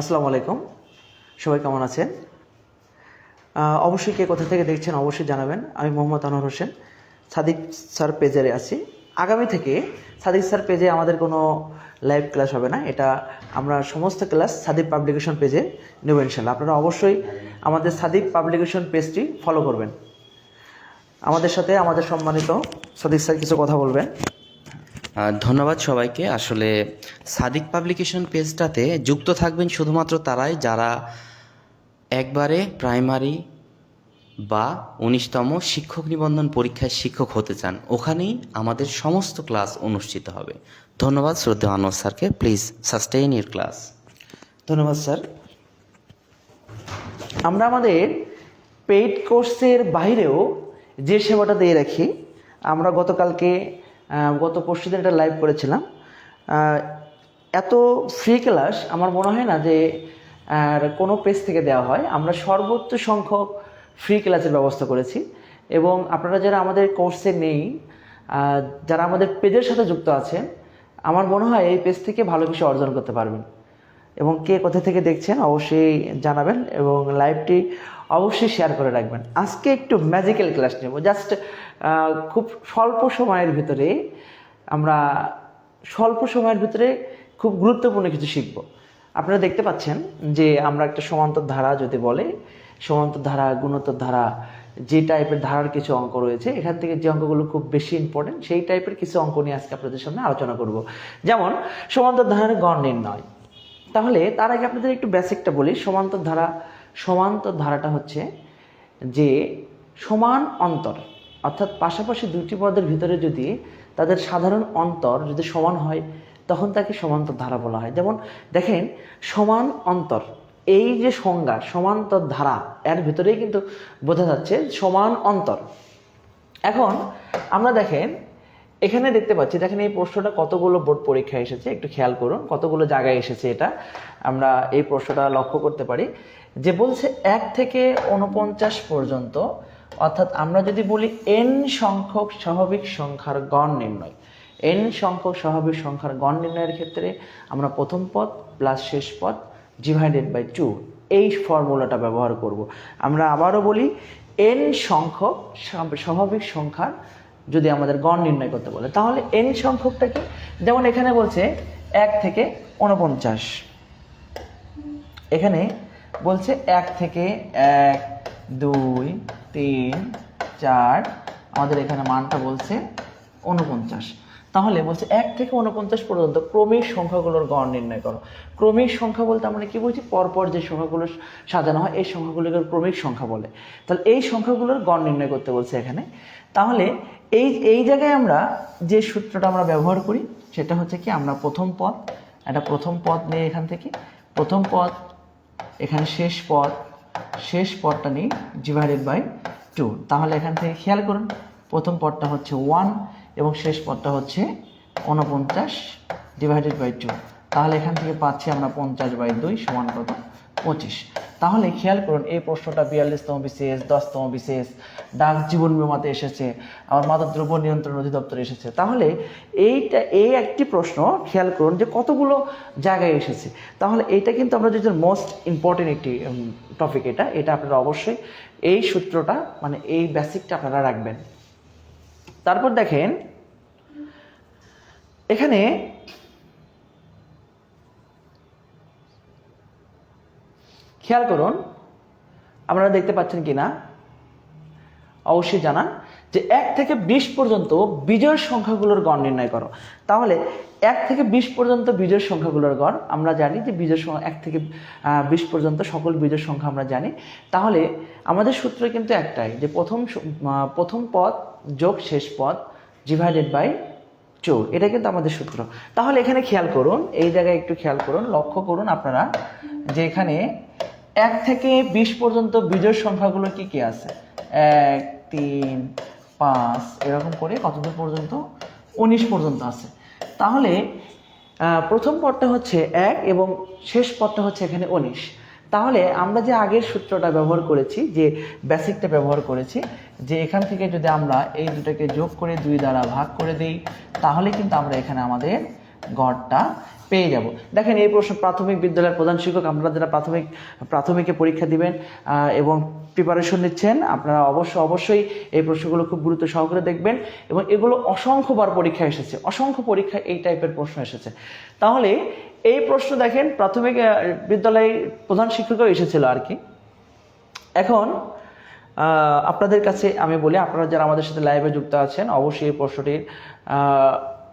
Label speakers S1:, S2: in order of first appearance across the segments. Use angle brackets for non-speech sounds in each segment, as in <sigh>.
S1: আসসালামু আলাইকুম। সবাই কেমন আছেন? অবশ্যই কে কোথা থেকে দেখছেন অবশ্যই জানাবেন। আমি মোহাম্মদ আনোয়ার হোসেন, সাদিক স্যার পেজে আছি। আগামী থেকে সাদিক স্যার পেজে আমাদের কোনো লাইভ ক্লাস হবে না। এটা আমরা সমস্ত ক্লাস সাদিক পাবলিকেশন পেজে নেব ইনশাল্লাহ। আপনারা অবশ্যই আমাদের সাদিক পাবলিকেশন পেজটি ফলো করবেন। আমাদের সাথে আমাদের সম্মানিত সাদিক স্যার কিছু কথা বলবেন।
S2: ধন্যবাদ সবাইকে। আসলে সাদিক পাবলিকেশন পেজটাতে যুক্ত থাকবেন শুধুমাত্র তারাই যারা একবারে প্রাইমারি বা উনিশতম শিক্ষক নিবন্ধন পরীক্ষায় শিক্ষক হতে চান, ওখানেই আমাদের সমস্ত ক্লাস অনুষ্ঠিত হবে। ধন্যবাদ শ্রদ্ধা আনোয়ার স্যারকে। Please sustain your class.
S1: ধন্যবাদ স্যার। আমরা আমাদের পেইড কোর্সের বাইরেও যে সেবাটা দিয়ে রাখি, আমরা গতকালকে গত পরশু দিন একটা লাইভ করেছিলাম। এত ফ্রি ক্লাস আমার মনে হয় না যে কোনো পেজ থেকে দেওয়া হয়। আমরা সর্বোচ্চ সংখ্যক ফ্রি ক্লাসের ব্যবস্থা করেছি। এবং আপনারা যারা আমাদের কোর্সে নেই যারা আমাদের পেজের সাথে যুক্ত আছেন, আমার মনে হয় এই পেজ থেকে ভালো কিছু অর্জন করতে পারবেন। এবং কে কোথা থেকে দেখছেন, অবশ্যই জানাবেন। এবং লাইভটি অবশ্যই শেয়ার করে রাখবেন। আজকে একটু ম্যাজিক্যাল ক্লাস নেব। জাস্ট খুব স্বল্প সময়ের ভিতরে আমরা স্বল্প সময়ের ভিতরে খুব গুরুত্বপূর্ণ কিছু শিখব। আপনারা দেখতে পাচ্ছেন যে আমরা একটা সমান্তর ধারা যদি বলে, সমান্তর ধারা, গুণোত্তর ধারা, যে টাইপের ধারার কিছু অঙ্ক রয়েছে, এখান থেকে যে অঙ্কগুলো খুব বেশি ইম্পর্টেন্ট সেই টাইপের কিছু অঙ্ক নিয়ে আজকে আপনাদের সামনে আলোচনা করব। যেমন, সমান্তর ধারার গণ নির্ণয়। তাহলে তার আগে আপনাদের একটু বেসিকটা বলি। সমান্তর ধারা সমান্তর ধারাটা হচ্ছে যে সমান অন্তর, অর্থাৎ পাশাপাশি দুটি পদের ভিতরে যদি তাদের সাধারণ অন্তর যদি সমান হয়, তখন তাকে সমান্তর ধারা বলা হয়। যেমন দেখেন, সমান অন্তর, এই যে সংজ্ঞা সমান্তর ধারা এর ভিতরেই কিন্তু বোঝা যাচ্ছে সমান অন্তর। এখন আমরা দেখেন এখানে দেখতে পাচ্ছি, দেখেন এই প্রশ্নটা কতগুলো বোর্ড পরীক্ষায় এসেছে, একটু খেয়াল করুন, কতগুলো জায়গায় এসেছে এটা, আমরা এই প্রশ্নটা লক্ষ্য করতে পারি। যে বলছে এক থেকে উনপঞ্চাশ পর্যন্ত, অর্থাৎ আমরা যদি বলি এন সংখ্যক স্বাভাবিক সংখ্যার গণ নির্ণয় এন সংখ্যক স্বাভাবিক সংখ্যার গণ নির্ণয়ের ক্ষেত্রে আমরা প্রথম পদ প্লাস শেষ পদ ডিভাইডেড বাই টু এই ফর্মুলাটা ব্যবহার করব। আমরা আবারও বলি এন সংখ্যক স্বাভাবিক সংখ্যার যদি আমাদের গণ নির্ণয় করতে বলে। তাহলে এন সংখ্যকটা কি? যেমন এখানে বলছে এক থেকে উনপঞ্চাশ এখানে বলছে এক থেকে এক, দুই, তিন, চার, আমাদের এখানে মানটা বলছে উনপঞ্চাশ তাহলে বলছে এক থেকে উনপঞ্চাশ পর্যন্ত ক্রমিক সংখ্যাগুলোর গড় নির্ণয় করো। ক্রমিক সংখ্যা বলতে আমরা কি বলছি পরপর যে সংখ্যাগুলো সাজানো হয়, এই সংখ্যাগুলোকে ক্রমিক সংখ্যা বলে। তাহলে এই সংখ্যাগুলোর গড় নির্ণয় করতে বলছে এখানে। তাহলে এই এই জায়গায় আমরা যে সূত্রটা আমরা ব্যবহার করি, সেটা হচ্ছে কি আমরা প্রথম পদ, একটা প্রথম পদ নিয়ে এখান থেকে, প্রথম পদ, এখানে শেষ পদ, শেষ পদটা নিই ডিভাইডেড বাই টু তাহলে এখান থেকে খেয়াল করুন, প্রথম পদটা হচ্ছে ওয়ান এবং শেষ পদটা হচ্ছে উনপঞ্চাশ ডিভাইডেড বাই টু তাহলে এখান থেকে পাচ্ছি আমরা পঞ্চাশ বাই দুই সমান কত? পঁচিশ। তাহলে খেয়াল করুন, এই প্রশ্নটা বিয়াল্লিশতম বিশেষ দশতম বিশেষ ডাক জীবন বিমাতে এসেছে, আবার মাদকদ্রব্য নিয়ন্ত্রণ অধিদপ্তরে এসেছে। তাহলে এইটা, এই একটি প্রশ্ন খেয়াল করুন যে কতগুলো জায়গায় এসেছে। তাহলে এইটা কিন্তু আমরা যদি মোস্ট ইম্পর্টেন্ট একটি টপিক এটা এটা আপনারা অবশ্যই এই সূত্রটা মানে এই বেসিকটা আপনারা রাখবেন। তারপর দেখেন, এখানে খেয়াল করুন, আপনারা দেখতে পাচ্ছেন কি না? অবশ্যই জানান যে এক থেকে বিশ পর্যন্ত বিজয়ের সংখ্যাগুলোর গড় নির্ণয় করো। তাহলে এক থেকে বিশ পর্যন্ত বিজয়ের সংখ্যাগুলোর গড় আমরা জানি যে বিজয় সংখ্যা এক থেকে বিশ পর্যন্ত সকল বিজয়ের সংখ্যা আমরা জানি। তাহলে আমাদের সূত্র কিন্তু একটাই যে প্রথম প্রথম পদ যোগ শেষ পদ ডিভাইডেড বাই চোর। এটা কিন্তু আমাদের সূত্র। তাহলে এখানে খেয়াল করুন, এই জায়গায় একটু খেয়াল করুন, লক্ষ্য করুন আপনারা যে এখানে এক থেকে বিশ পর্যন্ত বিজয় সংখ্যাগুলো কি কি আছে? এক, তিন, পাঁচ, এরকম করে কতদূর পর্যন্ত? উনিশ পর্যন্ত আছে। তাহলে প্রথম পদটা হচ্ছে এক এবং শেষ পদটা হচ্ছে এখানে উনিশ। তাহলে আমরা যে আগের সূত্রটা ব্যবহার করেছি, যে বেসিকটা ব্যবহার করেছি, যে এখান থেকে যদি আমরা এই দুটাকে যোগ করে দুই দ্বারা ভাগ করে দিই, তাহলে কিন্তু আমরা এখানে আমাদের গড়টা পেয়ে যাব। দেখেন এই প্রশ্ন প্রাথমিক বিদ্যালয়ের প্রধান শিক্ষক, আপনারা যারা প্রাথমিক, প্রাথমিকে পরীক্ষা দিবেন এবং প্রিপারেশন নিচ্ছেন, আপনারা অবশ্য, অবশ্যই এই প্রশ্নগুলো খুব গুরুত্ব সহকারে দেখবেন, এবং এগুলো অসংখ্যবার পরীক্ষা এসেছে। অসংখ্য পরীক্ষা এই টাইপের প্রশ্ন এসেছে। তাহলে এই প্রশ্ন দেখেন প্রাথমিক আহ, বিদ্যালয়ের প্রধান শিক্ষকও এসেছিল আর কি। এখন আপনাদের কাছে আমি বলি আপনারা যারা আমাদের সাথে লাইভে যুক্ত আছেন অবশ্যই এই প্রশ্নটির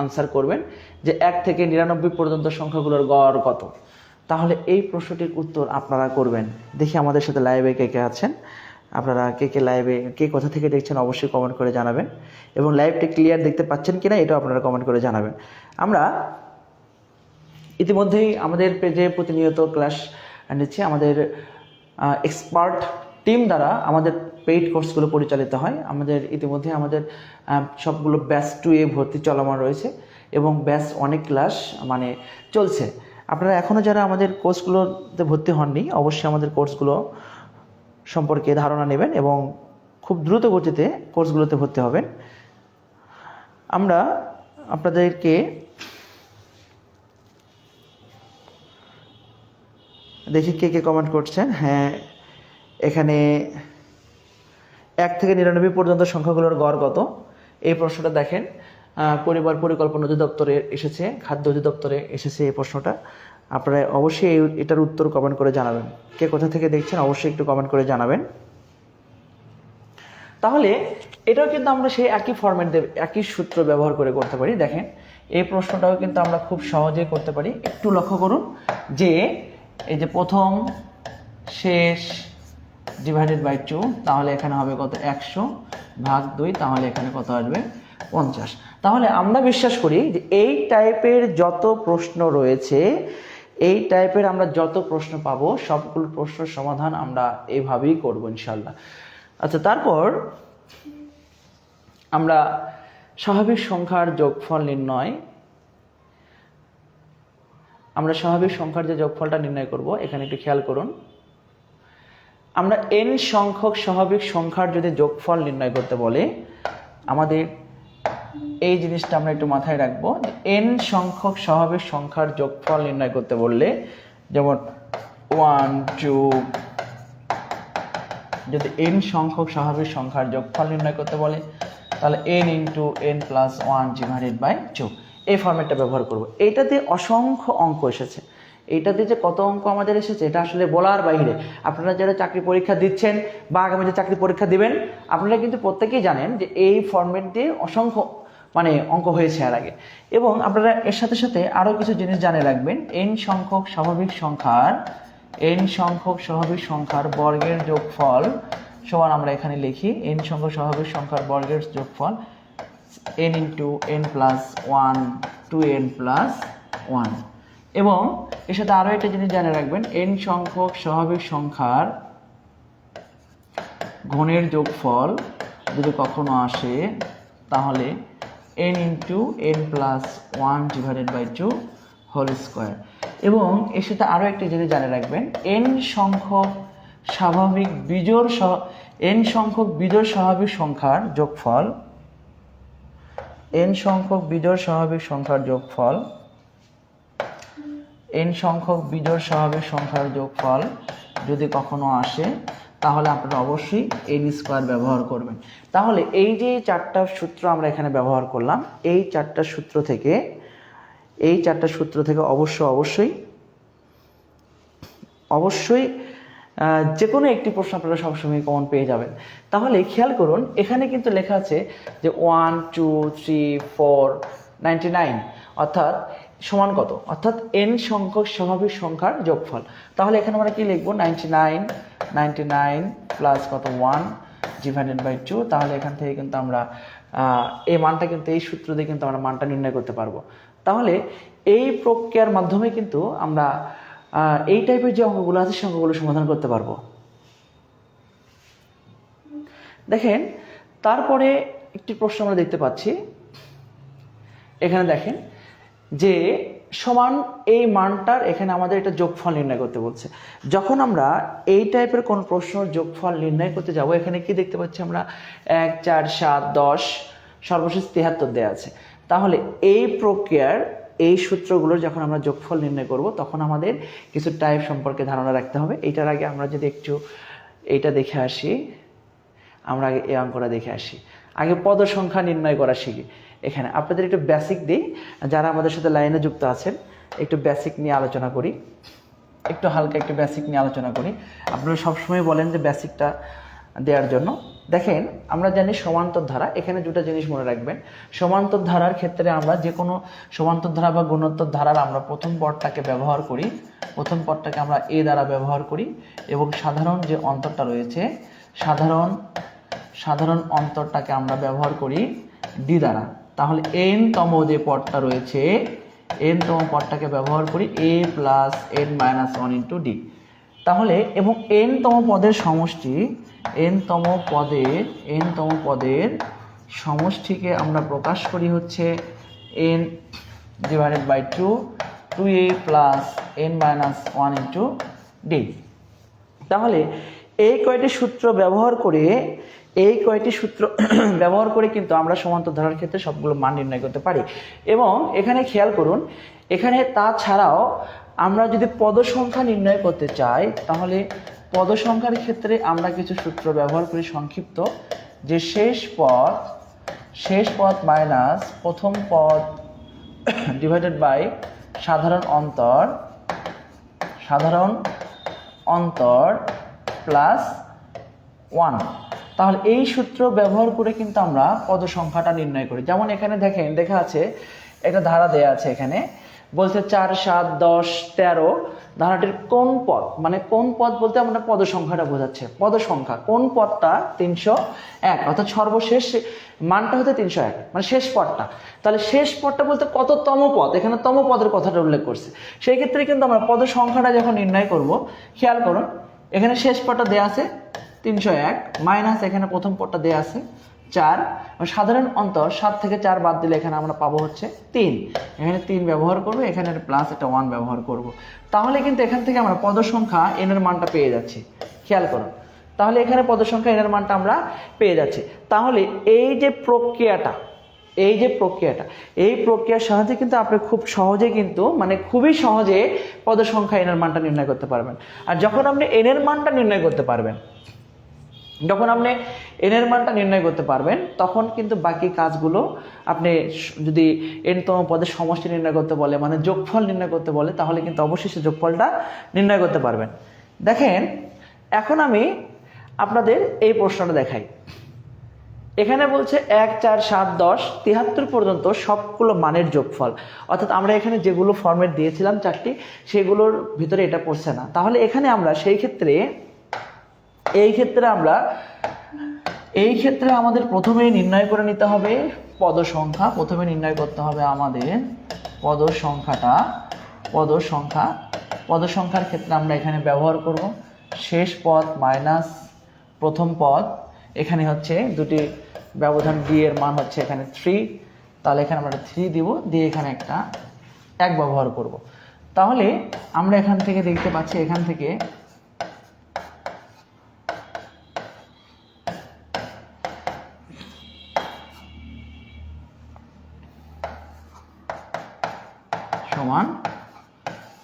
S1: আনসার করবেন যে এক থেকে নিরানব্বই পর্যন্ত সংখ্যাগুলোর গড় কত। তাহলে এই প্রশ্নটির উত্তর আপনারা করবেন। দেখি আমাদের সাথে লাইভে কে কে আছেন। আপনারা কে কে লাইভে কে কোথা থেকে দেখছেন অবশ্যই কমেন্ট করে জানাবেন। এবং লাইভটি ক্লিয়ার দেখতে পাচ্ছেন কিনা এটাও আপনারা কমেন্ট করে জানাবেন। আমরা ইতিমধ্যেই আমাদের পেজে প্রতিনিয়ত ক্লাস নিচ্ছে। আমাদের এক্সপার্ট টিম দ্বারা আমাদের পেইড কোর্সগুলো পরিচালিত হয়। আমাদের ইতিমধ্যে আমাদের সবগুলো ব্যাচ টু এ ভর্তি চলমান রয়েছে এবং ব্যাচ অনেক ক্লাস মানে চলছে। আপনারা এখনও যারা আমাদের কোর্সগুলোতে ভর্তি হননি, অবশ্যই আমাদের কোর্সগুলো সম্পর্কে ধারণা নেবেন এবং খুব দ্রুত গতিতে কোর্সগুলোতে ভর্তি হবেন। আমরা আপনাদেরকে দেখি কে কে কমেন্ট করছেন হ্যাঁ এখানে এক থেকে নিরানব্বই পর্যন্ত সংখ্যাগুলোর গড় কত? এই প্রশ্নটা দেখেন। পরিবার পরিকল্পনা অধিদপ্তরে এসেছে, খাদ্য অধিদপ্তরে এসেছে এই প্রশ্নটা। আপনারা অবশ্যই এটার উত্তর কমেন্ট করে জানাবেন। কে কোথা থেকে দেখছেন অবশ্যই একটু কমেন্ট করে জানাবেন। তাহলে এটাও কিন্তু আমরা সেই একই ফরম্যাট দেব, একই সূত্র ব্যবহার করে করতে পারি। দেখেন, এই প্রশ্নটাও কিন্তু আমরা খুব সহজেই করতে পারি। একটু লক্ষ্য করুন যে এই যে প্রথম, শেষ ডিভাইডেড বাই টু তাহলে এখানে হবে কত? একশো ভাগ দুই, তাহলে এখানে কত আসবে? পঞ্চাশ। তাহলে আমরা বিশ্বাস করি যে এই টাইপের যত প্রশ্ন রয়েছে, এই টাইপের আমরা যত প্রশ্ন পাবো, সবগুলো প্রশ্নের সমাধান আমরা এভাবেই করব ইনশাল্লাহ আচ্ছা তারপর আমরা স্বাভাবিক সংখ্যার যোগফল নির্ণয় আমরা স্বাভাবিক সংখ্যার যে যোগফলটা নির্ণয় করব, এখানে একটু খেয়াল করুন। আমরা এন সংখ্যক স্বাভাবিক সংখ্যার যদি যোগফল নির্ণয় করতে বলে, আমাদের এই জিনিসটা আমরা একটু মাথায় রাখব। এন সংখ্যক স্বাভাবিক সংখ্যার যোগফল নির্ণয় করতে বললে, যেমন ওয়ান টু যদি এন সংখ্যক স্বাভাবিক সংখ্যার যোগফল নির্ণয় করতে বলে, তাহলে N into N plus one divided by two এই ফর্মেটটা ব্যবহার করব। এইটাতে অসংখ্য অঙ্ক এসেছে। এইটাতে যে কত অঙ্ক আমাদের এসেছে, এটা আসলে বলার বাইরে। আপনারা যারা চাকরি পরীক্ষা দিচ্ছেন বা আগামী যে চাকরি পরীক্ষা দিবেন, আপনারা কিন্তু প্রত্যেকেই জানেন যে এই ফর্মেট দিয়ে অসংখ্য মানে অঙ্ক হয়েছে আর আগে। এবং আপনারা এর সাথে সাথে আরও কিছু জিনিস জানে রাখবেন। এন সংখ্যক স্বাভাবিক সংখ্যার এন সংখ্যক স্বাভাবিক সংখ্যার বর্গের যোগফল সমান আমরা এখানে লিখি। এন সংখ্যক স্বাভাবিক সংখ্যার বর্গের যোগফল n into n plus one two n plus one এবং এর সাথে আরও একটা জিনিস জানে রাখবেন এন সংখ্যক স্বাভাবিক সংখ্যার ঘনের যোগফল যদি কখনো আসে, তাহলে n into n plus one divided by two whole square এবং এর সাথে আরও একটি জিনিস জানে রাখবেন এন সংখ্যক স্বাভাবিক বিজোড় সহ এন সংখ্যক বিজোড় স্বাভাবিক সংখ্যার যোগফল এন সংখ্যক বিজোড় স্বাভাবিক সংখ্যার যোগফল এন সংখ্যক বিজোড় স্বাভাবিক সংখ্যার যোগফল যদি কখনো আসে, তাহলে আপনারা অবশ্যই এন স্কোয়ার ব্যবহার করবেন। তাহলে এই যে চারটা সূত্র আমরা এখানে ব্যবহার করলাম, এই চারটা সূত্র থেকে, এই চারটা সূত্র থেকে অবশ্য অবশ্যই অবশ্যই যে কোনো একটি প্রশ্ন আপনারা সবসময় কমন পেয়ে যাবেন। তাহলে খেয়াল করুন, এখানে কিন্তু লেখা আছে যে one two three four ninety nine অর্থাৎ সমান কত? অর্থাৎ এন সংখ্যক স্বাভাবিক সংখ্যার যোগফল। তাহলে এখানে আমরা কি লিখব? Ninety nine ninety nine plus কত? ওয়ান ডিভাইডেড বাই টু তাহলে এখান থেকে কিন্তু আমরা এই মানটা কিন্তু, এই সূত্র দিয়ে কিন্তু আমরা মানটা নির্ণয় করতে পারব। তাহলে এই প্রক্রিয়ার মাধ্যমে কিন্তু আমরা এই টাইপের যে অঙ্কগুলো আছে সে অঙ্কগুলো সমাধান করতে পারব। দেখেন, তারপরে একটি প্রশ্ন আমরা দেখতে পাচ্ছি। এখানে দেখেন যে সমান এই মানটার এখানে আমাদের এটা যোগফল নির্ণয় করতে বলছে। যখন আমরা এই টাইপের কোন প্রশ্নের যোগফল নির্ণয় করতে যাব, এখানে কি দেখতে পাচ্ছি আমরা? এক, চার, সাত, দশ, সর্বশেষ তেহাত্তর দেওয়া আছে। তাহলে এই প্রক্রিয়ার এই সূত্রগুলোর যখন আমরা যোগফল নির্ণয় করব, তখন আমাদের কিছু টাইপ সম্পর্কে ধারণা রাখতে হবে। এটার আগে আমরা যদি একটু এইটা দেখে আসি, আমরা আগে এই অঙ্কটা দেখে আসি। আগে পদ সংখ্যা নির্ণয় করা শিখি। এখানে আপনাদের একটু বেসিক দিই। যারা আমাদের সাথে লাইনে যুক্ত আছেন, একটু বেসিক নিয়ে আলোচনা করি। একটু হালকা একটু বেসিক নিয়ে আলোচনা করি। আপনারা সবসময় বলেন যে বেসিকটা দেওয়ার জন্য। দেখেন, আমরা জানি সমান্তর ধারা এখানে দুটো জিনিস মনে রাখবেন। সমান্তর ধারার ক্ষেত্রে আমরা যে কোনো সমান্তর ধারা বা গুণোত্তর ধারার আমরা প্রথম পদটাকে ব্যবহার করি। প্রথম পদটাকে আমরা এ দ্বারা ব্যবহার করি এবং সাধারণ যে অন্তরটা রয়েছে, সাধারণ সাধারণ অন্তরটাকে আমরা ব্যবহার করি ডি দ্বারা। তাহলে এন তম যে পদটা রয়েছে এন তম পদটাকে ব্যবহার করি a plus n minus one into d তাহলে এবং এন তম পদের সমষ্টি এন তম পদের এন তম পদের সমষ্টিকে আমরা প্রকাশ করি হচ্ছে n divided by two two a plus n minus one into d তাহলে এই কয়টি সূত্র ব্যবহার করে, এই কয়টি সূত্র <clears throat> ব্যবহার করে কিন্তু আমরা সমান্তর ধারার ক্ষেত্রে সবগুলো মান নির্ণয় করতে পারি। এবং এখানে খেয়াল করুন, এখানে তাছাড়াও আমরা যদি পদ সংখ্যা নির্ণয় করতে চাই, তাহলে পদ সংখ্যার ক্ষেত্রে আমরা কিছু সূত্র ব্যবহার করি সংক্ষিপ্ত, যে শেষ পদ শেষ পদ মাইনাস প্রথম পদ ডিভাইডেড বাই সাধারণ অন্তর সাধারণ অন্তর প্লাস ওয়ান তাহলে এই সূত্র ব্যবহার করে কিন্তু আমরা পদ সংখ্যাটা নির্ণয় করি। যেমন এখানে দেখেন, দেখা আছে, একটা ধারা দেয়া আছে এখানে। বলছে চার, সাত, দশ, তেরো। ধারাটির কোন পদ? মানে কোন পদ বলতে আমরা পদ সংখ্যাটা বোঝাচ্ছে। পদ সংখ্যা কোন পদটা? তিনশো এক। অর্থাৎ সর্বশেষ মানটা হচ্ছে তিনশো এক। মানে শেষ পদটা। তাহলে শেষ পদটা বলতে কত তম পদ? এখানে তম পদের কথাটা উল্লেখ করছে। সেই ক্ষেত্রে কিন্তু আমরা পদ সংখ্যাটা যখন নির্ণয় করব, খেয়াল করুন, এখানে শেষ পদটা দেয়া আছে তিনশো এক। মাইনাস এখানে প্রথম পদটা দেওয়া আছে চার সাধারণ অন্তর সাত থেকে চার বাদ দিলে এখানে আমরা পাবো হচ্ছে তিন। এখানে তিন ব্যবহার করব, এখানে প্লাস একটা ওয়ান ব্যবহার করব। তাহলে কিন্তু এখান থেকে আমরা পদ সংখ্যা এনের মানটা পেয়ে যাচ্ছি। খেয়াল করুন তাহলে এখানে পদ সংখ্যা এনের মানটা আমরা পেয়ে যাচ্ছি। তাহলে এই যে প্রক্রিয়াটা, এই যে প্রক্রিয়াটা, এই প্রক্রিয়ার সাহায্যে কিন্তু আপনি খুব সহজে কিন্তু মানে খুবই সহজে পদ সংখ্যা এনের মানটা নির্ণয় করতে পারবেন। আর যখন আপনি এনের মানটা নির্ণয় করতে পারবেন যখন আপনি এনের মানটা নির্ণয় করতে পারবেন, তখন কিন্তু বাকি কাজগুলো আপনি যদি এনতম পদের সমষ্টি নির্ণয় করতে বলে মানে যোগফল নির্ণয় করতে বলে, তাহলে কিন্তু অবশ্যই সে যোগফলটা নির্ণয় করতে পারবেন। দেখেন, এখন আমি আপনাদের এই প্রশ্নটা দেখাই। এখানে বলছে এক, চার, সাত, দশ তিয়াত্তর পর্যন্ত সবগুলো মানের যোগফল। অর্থাৎ আমরা এখানে যেগুলো ফর্মেট দিয়েছিলাম চারটি, সেগুলোর ভিতরে এটা পড়ছে না। তাহলে এখানে আমরা সেই ক্ষেত্রে এই ক্ষেত্রে আমরা, এই ক্ষেত্রে আমাদের প্রথমেই নির্ণয় করে নিতে হবে পদ সংখ্যা প্রথমে নির্ণয় করতে হবে আমাদের পদ সংখ্যাটা পদ সংখ্যা পদ সংখ্যার ক্ষেত্রে আমরা এখানে ব্যবহার করব শেষ পদ মাইনাস প্রথম পদ। এখানে হচ্ছে দুটি ব্যবধান ডি এর মান হচ্ছে এখানে থ্রি তাহলে এখানে আমরা থ্রি দিব, দিয়ে এখানে একটা এক ব্যবহার করব। তাহলে আমরা এখান থেকে দেখতে পাচ্ছি, এখান থেকে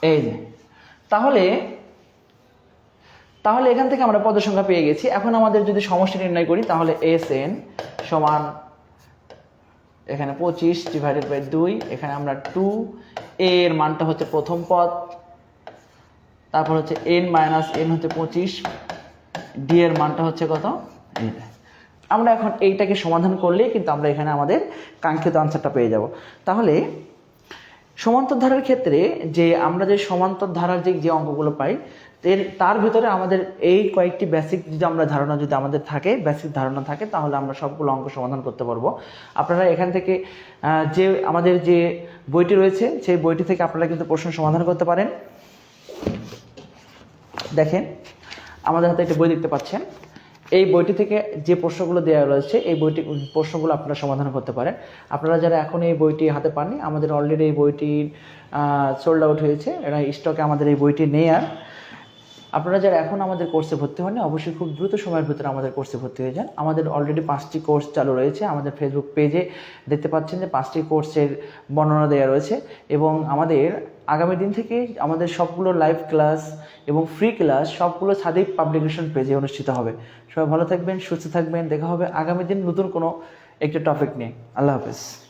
S1: এই যে। তাহলে তাহলে এখান থেকে আমরা পদের সংখ্যা পেয়ে গেছি। এখন আমাদের যদি সমষ্টি নির্ণয় করি, তাহলে এস এন সমান এখানে পঁচিশ ডিভাইডেড বাই দুই, এখানে আমরা টু এর মানটা হচ্ছে প্রথম পদ, তারপর হচ্ছে এন মাইনাস এন হচ্ছে পঁচিশ ডি এর মানটা হচ্ছে কত? এইটা আমরা এখন এইটাকে সমাধান করলেই কিন্তু আমরা এখানে আমাদের কাঙ্ক্ষিত আনসারটা পেয়ে যাব। তাহলে সমান্তর ধারার ক্ষেত্রে যে আমরা যে সমান্তর ধারার যে যে অঙ্কগুলো পাই তার ভিতরে আমাদের এই কয়েকটি বেসিক যদি আমরা ধারণা যদি আমাদের থাকে বেসিক ধারণা থাকে, তাহলে আমরা সবগুলো অঙ্ক সমাধান করতে পারব। আপনারা এখান থেকে যে আমাদের যে বইটি রয়েছে, সেই বইটি থেকে আপনারা কিন্তু প্রশ্ন সমাধান করতে পারেন। দেখেন, আমাদের হাতে একটা বই দেখতে পাচ্ছেন। এই বইটি থেকে যে প্রশ্নগুলো দেওয়া রয়েছে, এই বইটি, প্রশ্নগুলো আপনারা সমাধান করতে পারেন। আপনারা যারা এখন এই বইটি হাতে পাননি, আমাদের অলরেডি এই বইটি সোল্ড আউট হয়েছে। এটা স্টকে আমাদের এই বইটি নেই আর। আপনারা যারা এখন আমাদের কোর্সে ভর্তি হননি, অবশ্যই খুব দ্রুত সময়ের ভিতরে আমাদের কোর্সে ভর্তি হয়ে যান। আমাদের অলরেডি পাঁচটি কোর্স চালু রয়েছে। আমাদের ফেসবুক পেজে দেখতে পাচ্ছেন যে পাঁচটি কোর্সের বর্ণনা দেওয়া রয়েছে এবং আমাদের আগামী দিন থেকে আমাদের সবগুলো লাইভ ক্লাস এবং ফ্রি ক্লাস সবগুলো সাদিক পাবলিকেশন পেজে অনুষ্ঠিত হবে। সবাই ভালো থাকবেন, সুস্থ থাকবেন, দেখা হবে আগামী দিন নতুন কোনো একটা টপিক নিয়ে। আল্লাহ হাফেজ।